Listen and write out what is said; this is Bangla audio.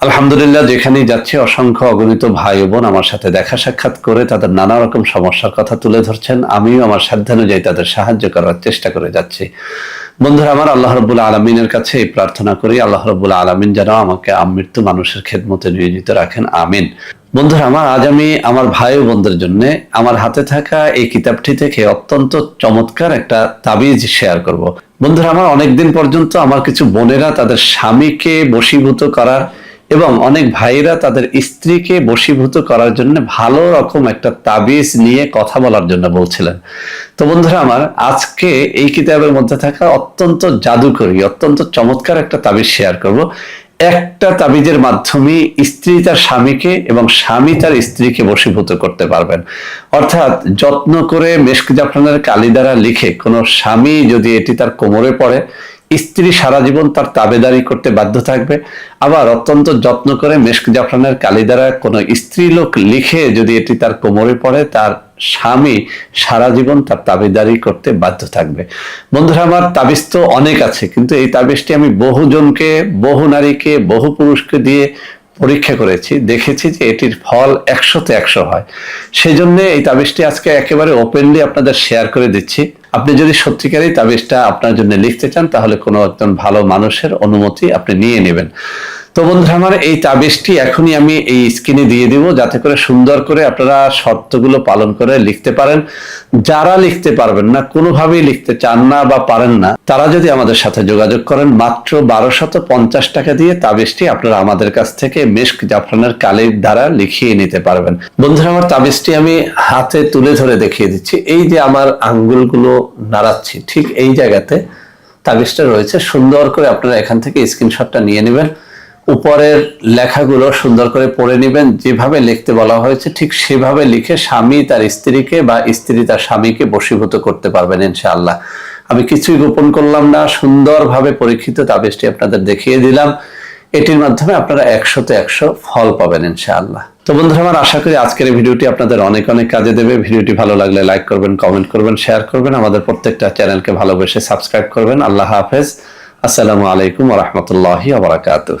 আলহামদুলিল্লাহ, যেখানেই যাচ্ছে, অসংখ্য অগণিত ভাই বোন আমার সাথে দেখা সাক্ষাৎ করে তাদের নানা রকম সমস্যার কথা তুলে ধরছেন। আমিও আমার সাধ্যানুযায়ী তাদের সাহায্য করার চেষ্টা করে যাচ্ছি। বন্ধুরা, আমার আল্লাহ রবুল্লা আলমিনের কাছে এই প্রার্থনা করি, আল্লাহ রবুল্লা আলমিন যেন আমাকে আমৃত্যু মানুষের খেদমতে নিয়োজিত রাখেন, আমিন। বন্ধুরা, আমার, আজ আমি আমার ভাই ও বোনদের জন্য আমার হাতে থাকা এই কিতাবটি থেকে অত্যন্ত চমৎকার একটা তাবিজ শেয়ার করব। বন্ধুরা, আমার অনেকদিন পর্যন্ত আমার কিছু বোনেরা তাদের স্বামীকে বশীভূত করার এবং অনেক ভাইরা তাদের স্ত্রীকে বশীভূত করার জন্য ভালো রকম একটা তাবিজ নিয়ে কথা বলার জন্য বলছিলেন। তো বন্ধুরা আমার, আজকে এই কিতাবের মধ্যে থাকা অত্যন্ত জাদুকরী, অত্যন্ত চমৎকার একটা তাবিজ শেয়ার করব। একটা তাবিজের মাধ্যমে স্ত্রী তার স্বামীকে এবং স্বামী তার স্ত্রীকে বশীভূত করতে পারবেন। অর্থাৎ যত্ন করে মেশক জাফরানের কালি দ্বারা লিখে কোনো স্বামী যদি এটি তার কোমরে পড়ে স্ত্রী সারা জীবন তার তাবেদারি করতে বাধ্য থাকবে। আবার অত্যন্ত যত্ন করে মেশক জাফরানের কালি দ্বারা কোনো স্ত্রী লোক লিখে যদি এটি তার কোমরে পড়ে, তার স্বামী সারা জীবন তার তাবেদারি করতে বাধ্য থাকবে। বন্ধুরা আমার তাবিজ তো অনেক আছে, কিন্তু এই তাবিজটি আমি বহুজনকে বহু নারীকে, বহু পুরুষকে দিয়ে পরীক্ষা করেছি, দেখেছি যে এটির ফল একশোতে একশো হয়। সেই জন্য এই তাবিজটি আজকে একেবারে ওপেনলি আপনাদের শেয়ার করে দিচ্ছি। আপনি যদি সত্যিকারই তাবিজটা আপনার জন্য লিখতে চান, তাহলে কোনো একজন ভালো মানুষের অনুমতি আপনি নিয়ে নেবেন। তো বন্ধুরা আমার এই তাবিজটি এখনই আমি এই স্ক্রিনে দিয়ে দিব, যাতে করে সুন্দর করে আপনারা শর্তগুলো পালন করে লিখতে পারেন। যারা লিখতে পারবেন না, কোনোভাবেই লিখতে চান না বা পারেন না, তারা যদি আমাদের সাথে যোগাযোগ করেন, মাত্র বারোশত পঞ্চাশ টাকা দিয়ে তাবিজটি আপনারা আমাদের কাছ থেকে মেশক জাফরানের কালির দ্বারা লিখিয়ে নিতে পারবেন। বন্ধুরা আমার তাবিজটি আমি হাতে তুলে ধরে দেখিয়ে দিচ্ছি। এই যে আমার আঙ্গুলগুলো নাড়াচ্ছি, ঠিক এই জায়গাতে তাবিজটা রয়েছে। সুন্দর করে আপনারা এখান থেকে স্ক্রিনশটটা নিয়ে নেবেন। উপরের লেখাগুলো সুন্দর করে পড়ে নেবেন। যেভাবে লিখতে বলা হয়েছে, ঠিক সেভাবে লিখে স্বামী তার স্ত্রীকে বা স্ত্রী তার স্বামীকে বশীভূত করতে পারবেন ইনশাআল্লাহ। আমি কিছুই গোপন করলাম না, সুন্দরভাবে পরীক্ষিত তাবিজটি আপনাদের দেখিয়ে দিলাম। এটির মাধ্যমে আপনারা একশোতে একশো ফল পাবেন ইনশাআল্লাহ। তো বন্ধুরা, আমার আশা করি আজকের এই ভিডিওটি আপনাদের অনেক অনেক কাজে দেবে। ভিডিওটি ভালো লাগলে লাইক করবেন, কমেন্ট করবেন, শেয়ার করবেন। আমাদের প্রত্যেকটা চ্যানেলকে ভালোবেসে সাবস্ক্রাইব করবেন। আল্লাহ হাফেজ। আসসালামু আলাইকুম রহমতুল্লাহি আবরাকাতুহ